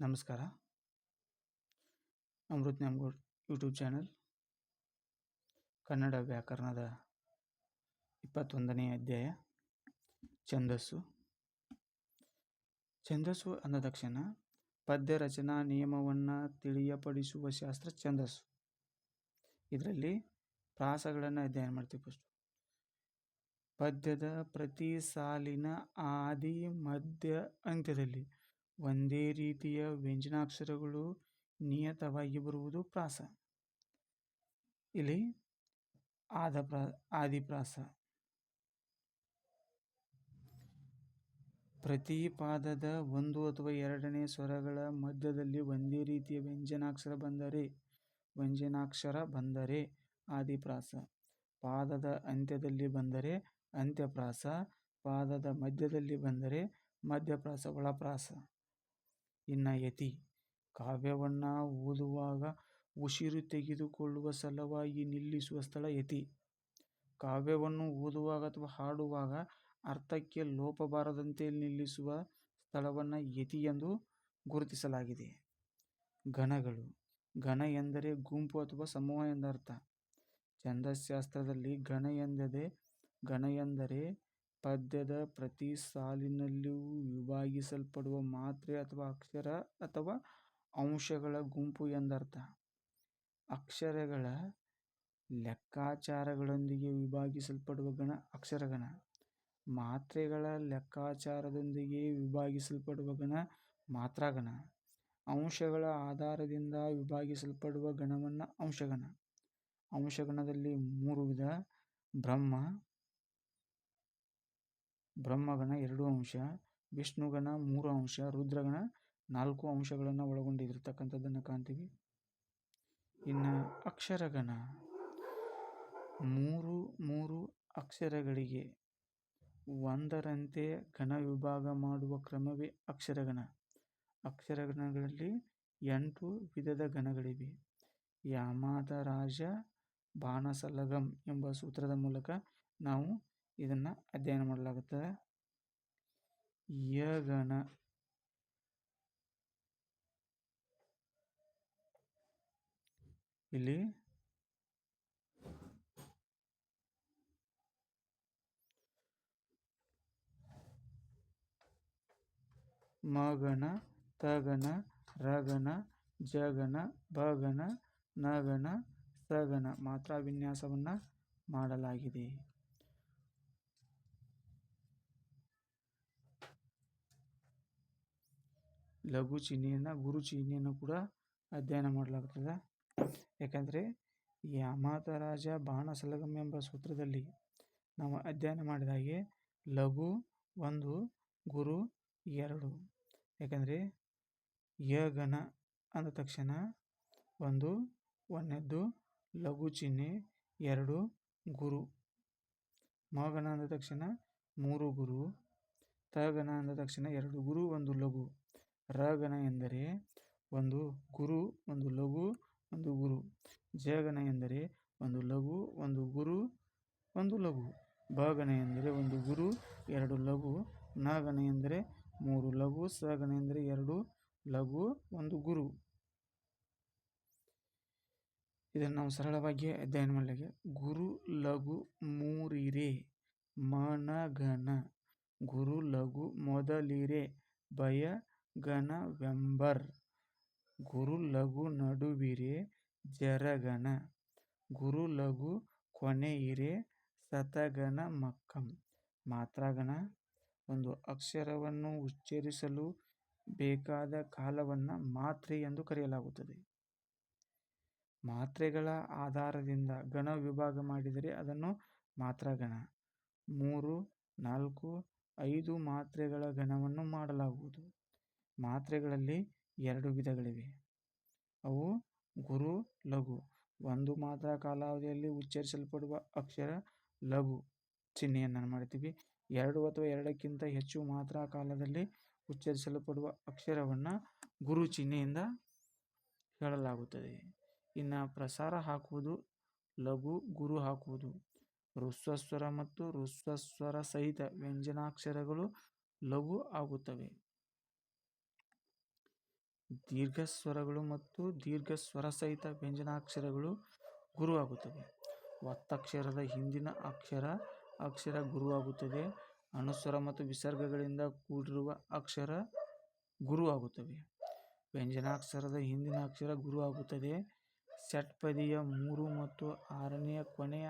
ನಮಸ್ಕಾರ. Amrit Nyamgoud YouTube channel. Kannada ವ್ಯಾಕರಣದ ಇಪ್ಪತ್ತೊಂದನೇ ಅಧ್ಯಾಯ, ಛಂದಸ್ಸು. ಛಂದಸ್ಸು ಅಂದ ತಕ್ಷಣ ಪದ್ಯ ರಚನಾ ನಿಯಮವನ್ನು ತಿಳಿಯಪಡಿಸುವ ಶಾಸ್ತ್ರ ಛಂದಸ್ಸು. ಇದರಲ್ಲಿ ಪ್ರಾಸಗಳನ್ನು ಅಧ್ಯಯನ ಮಾಡ್ತೀವಿ ಫಸ್ಟು ಪದ್ಯದ ಪ್ರತಿ ಸಾಲಿನ ಆದಿ, ಮಧ್ಯ, ಅಂತ್ಯದಲ್ಲಿ ಒಂದೇ ರೀತಿಯ ವ್ಯಂಜನಾಕ್ಷರಗಳು ನಿಯತವಾಗಿ ಬರುವುದು ಪ್ರಾಸ. ಇಲ್ಲಿ ಆದ ಪ್ರ ಆದಿಪ್ರಾಸ. ಪ್ರತಿ ಪಾದದ ಒಂದು ಅಥವಾ ಎರಡನೇ ಸ್ವರಗಳ ಮಧ್ಯದಲ್ಲಿ ಒಂದೇ ರೀತಿಯ ವ್ಯಂಜನಾಕ್ಷರ ಬಂದರೆ ವ್ಯಂಜನಾಕ್ಷರ ಬಂದರೆ ಆದಿಪ್ರಾಸ. ಪಾದದ ಅಂತ್ಯದಲ್ಲಿ ಬಂದರೆ ಅಂತ್ಯಪ್ರಾಸ. ಪಾದದ ಮಧ್ಯದಲ್ಲಿ ಬಂದರೆ ಮಧ್ಯಪ್ರಾಸ, ಒಳಪ್ರಾಸ. ಇನ್ನು ಯತಿ ಕಾವ್ಯವನ್ನು ಓದುವಾಗ ಉಸಿರು ತೆಗೆದುಕೊಳ್ಳುವ ಸಲುವಾಗಿ ನಿಲ್ಲಿಸುವ ಸ್ಥಳ ಯತಿ. ಕಾವ್ಯವನ್ನು ಓದುವಾಗ ಅಥವಾ ಹಾಡುವಾಗ ಅರ್ಥಕ್ಕೆ ಲೋಪ ಬಾರದಂತೆ ನಿಲ್ಲಿಸುವ ಸ್ಥಳವನ್ನು ಯತಿ ಎಂದು ಗುರುತಿಸಲಾಗಿದೆ. ಗಣಗಳು ಗಣ ಎಂದರೆ ಗುಂಪು ಅಥವಾ ಸಮೂಹ ಎಂದರ್ಥ. ಛಂದಶಾಸ್ತ್ರದಲ್ಲಿ ಗಣ ಎಂದದೆ ಗಣ ಎಂದರೆ ಪದ್ಯದ ಪ್ರತಿ ಸಾಲಿನಲ್ಲೂ ವಿಭಾಗಿಸಲ್ಪಡುವ ಮಾತ್ರೆ ಅಥವಾ ಅಕ್ಷರ ಅಥವಾ ಅಂಶಗಳ ಗುಂಪು ಎಂದರ್ಥ. ಅಕ್ಷರಗಳ ಲೆಕ್ಕಾಚಾರಗಳೊಂದಿಗೆ ವಿಭಾಗಿಸಲ್ಪಡುವ ಗಣ ಅಕ್ಷರಗಣ. ಮಾತ್ರೆಗಳ ಲೆಕ್ಕಾಚಾರದೊಂದಿಗೆ ವಿಭಾಗಿಸಲ್ಪಡುವ ಗಣ ಮಾತ್ರಾಗಣ. ಅಂಶಗಳ ಆಧಾರದಿಂದ ವಿಭಾಗಿಸಲ್ಪಡುವ ಗಣವನ್ನು ಅಂಶಗಣ. ಅಂಶಗಣದಲ್ಲಿ ಮೂರು ವಿಧ. ಬ್ರಹ್ಮ ಬ್ರಹ್ಮಗಣ ಎರಡು ಅಂಶ, ವಿಷ್ಣುಗಣ ಮೂರು ಅಂಶ, ರುದ್ರಗಣ ನಾಲ್ಕು ಅಂಶಗಳನ್ನು ಒಳಗೊಂಡಿರತಕ್ಕಂಥದ್ದನ್ನು ಕಾಣ್ತೀವಿ. ಇನ್ನು ಅಕ್ಷರಗಣ, ಮೂರು ಮೂರು ಅಕ್ಷರಗಳಿಗೆ ಒಂದರಂತೆ ಗಣ ವಿಭಾಗ ಮಾಡುವ ಕ್ರಮವೇ ಅಕ್ಷರಗಣ. ಅಕ್ಷರಗಣಗಳಲ್ಲಿ ಎಂಟು ವಿಧದ ಗಣಗಳಿವೆ. ಯಾಮಾದ ರಾಜ ಬಾಣಸಲಗಂ ಎಂಬ ಸೂತ್ರದ ಮೂಲಕ ನಾವು ಇದನ್ನು ಅಧ್ಯಯನ ಮಾಡಲಾಗುತ್ತದೆ. ಯಗನ ಇಲ್ಲಿ ಮಗನ, ತಗನ, ರಗನ, ಜಗನ ಬಗನ ನಗನ ಸಗಣ ಮಾತ್ರ ವಿನ್ಯಾಸವನ್ನು ಮಾಡಲಾಗಿದೆ. ಲಘು ಚಿಹ್ನೆಯನ್ನು, ಗುರು ಚಿಹ್ನೆಯನ್ನು ಕೂಡ ಅಧ್ಯಯನ ಮಾಡಲಾಗುತ್ತದೆ ಯಾಕಂದರೆ ರಾಜ ಬಾಣಸಲಗಂ ಎಂಬ ಸೂತ್ರದಲ್ಲಿ ನಾವು ಅಧ್ಯಯನ ಮಾಡಿದಾಗೆ ಲಘು, ಒಂದು, ಗುರು, ಎರಡು. ಯಾಕಂದರೆ ಯಗನ ಅಂದ ತಕ್ಷಣ ಒಂದು, ಒಂದನೇದ್ದು ಲಘು ಚಿಹ್ನೆ, ಎರಡು, ಗುರು. ಮಗನ ಅಂದ ತಕ್ಷಣ ಮೂರು ಗುರು ತಗಣ ಅಂದ ತಕ್ಷಣ ಎರಡು ಗುರು, ಒಂದು ಲಘು. ರಗಣ ಎಂದರೆ ಒಂದು ಗುರು, ಒಂದು ಲಘು, ಒಂದು ಗುರು. ಜಗನ ಎಂದರೆ ಒಂದು ಲಘು, ಒಂದು ಗುರು, ಒಂದು ಲಘು. ಭಾಗನ ಎಂದರೆ ಒಂದು ಗುರು, ಎರಡು ಲಘು. ನಾಗನ ಎಂದರೆ ಮೂರು ಲಘು ಸಗಣ ಎಂದರೆ ಎರಡು ಲಘು, ಒಂದು ಗುರು. ಇದನ್ನು ನಾವು ಸರಳವಾಗಿ ಅಧ್ಯಯನ ಮಾಡಲಿಕ್ಕೆ ಗುರು, ಲಘು, ಮೂರಿರೆ, ಮನಗನ. ಗುರು, ಲಘು, ಮೊದಲಿರೆ, ಭಯ ಗಣವೆಂಬರ್ ಗುರು ಲಘು ನಡುವಿರೆ ಜರಗಣ ಗುರು ಲಘು ಕೊನೆಯಿರೆ ಸತಗಣ ಮಕ್ಕಂ. ಮಾತ್ರಾಗಣ, ಒಂದು ಅಕ್ಷರವನ್ನು ಉಚ್ಚರಿಸಲು ಬೇಕಾದ ಕಾಲವನ್ನು ಮಾತ್ರೆ ಎಂದು ಕರೆಯಲಾಗುತ್ತದೆ. ಮಾತ್ರೆಗಳ ಆಧಾರದಿಂದ ಗಣ ವಿಭಾಗ ಮಾಡಿದರೆ ಅದನ್ನು ಮಾತ್ರಾಗಣ. ಮೂರು, ನಾಲ್ಕು, ಐದು ಮಾತ್ರೆಗಳ ಗಣವನ್ನು ಮಾಡಲಾಗುವುದು. ಮಾತ್ರೆಗಳಲ್ಲಿ ಎರಡು ವಿಧಗಳಿವೆ. ಅವು ಗುರು, ಲಘು. ಒಂದು ಮಾತ್ರ ಕಾಲಾವಧಿಯಲ್ಲಿ ಉಚ್ಚರಿಸಲ್ಪಡುವ ಅಕ್ಷರ ಲಘು ಚಿಹ್ನೆಯನ್ನು ಮಾಡ್ತೀವಿ ಎರಡು ಅಥವಾ ಎರಡಕ್ಕಿಂತ ಹೆಚ್ಚು ಮಾತ್ರ ಕಾಲದಲ್ಲಿ ಉಚ್ಚರಿಸಲ್ಪಡುವ ಅಕ್ಷರವನ್ನು ಗುರು ಚಿಹ್ನೆಯಿಂದ ಹೇಳಲಾಗುತ್ತದೆ. ಇನ್ನು ಪ್ರಸಾರ ಹಾಕುವುದು ಲಘು ಗುರು ಹಾಕುವುದು. ಋಸ್ವಸ್ವರ ಮತ್ತು ಋಸ್ವಸ್ವರ ಸಹಿತ ವ್ಯಂಜನಾಕ್ಷರಗಳು ಲಘು ಆಗುತ್ತವೆ. ದೀರ್ಘ ಸ್ವರಗಳು ಮತ್ತು ದೀರ್ಘ ಸ್ವರಸಹಿತ ವ್ಯಂಜನಾಕ್ಷರಗಳು ಗುರುವಾಗುತ್ತವೆ. ಒತ್ತಕ್ಷರದ ಹಿಂದಿನ ಅಕ್ಷರ ಅಕ್ಷರ ಗುರುವಾಗುತ್ತದೆ. ಅನುಸ್ವರ ಮತ್ತು ವಿಸರ್ಗಗಳಿಂದ ಕೂಡಿರುವ ಅಕ್ಷರ ಗುರುವಾಗುತ್ತವೆ. ವ್ಯಂಜನಾಕ್ಷರದ ಹಿಂದಿನ ಅಕ್ಷರ ಗುರುವಾಗುತ್ತದೆ. ಷಟ್ಪದಿಯ ಮೂರು ಮತ್ತು ಆರನೆಯ ಕೊನೆಯ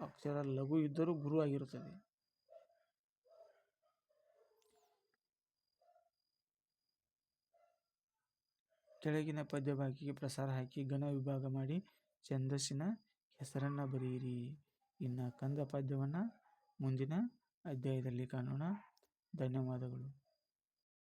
ಅಕ್ಷರ ಲಘು ಇದ್ದರೂ ಗುರುವಾಗಿರುತ್ತದೆ. ಕೆಳಗಿನ ಪದ್ಯಭಾಗಿಗೆ ಪ್ರಸಾರ ಹಾಕಿ ಘನ ವಿಭಾಗ ಮಾಡಿ ಛಂದಸ್ಸಿನ ಹೆಸರನ್ನು ಬರೆಯಿರಿ. ಇನ್ನು ಕಂದ ಪದ್ಯವನ್ನು ಮುಂದಿನ ಅಧ್ಯಾಯದಲ್ಲಿ ಕಾಣೋಣ. ಧನ್ಯವಾದಗಳು.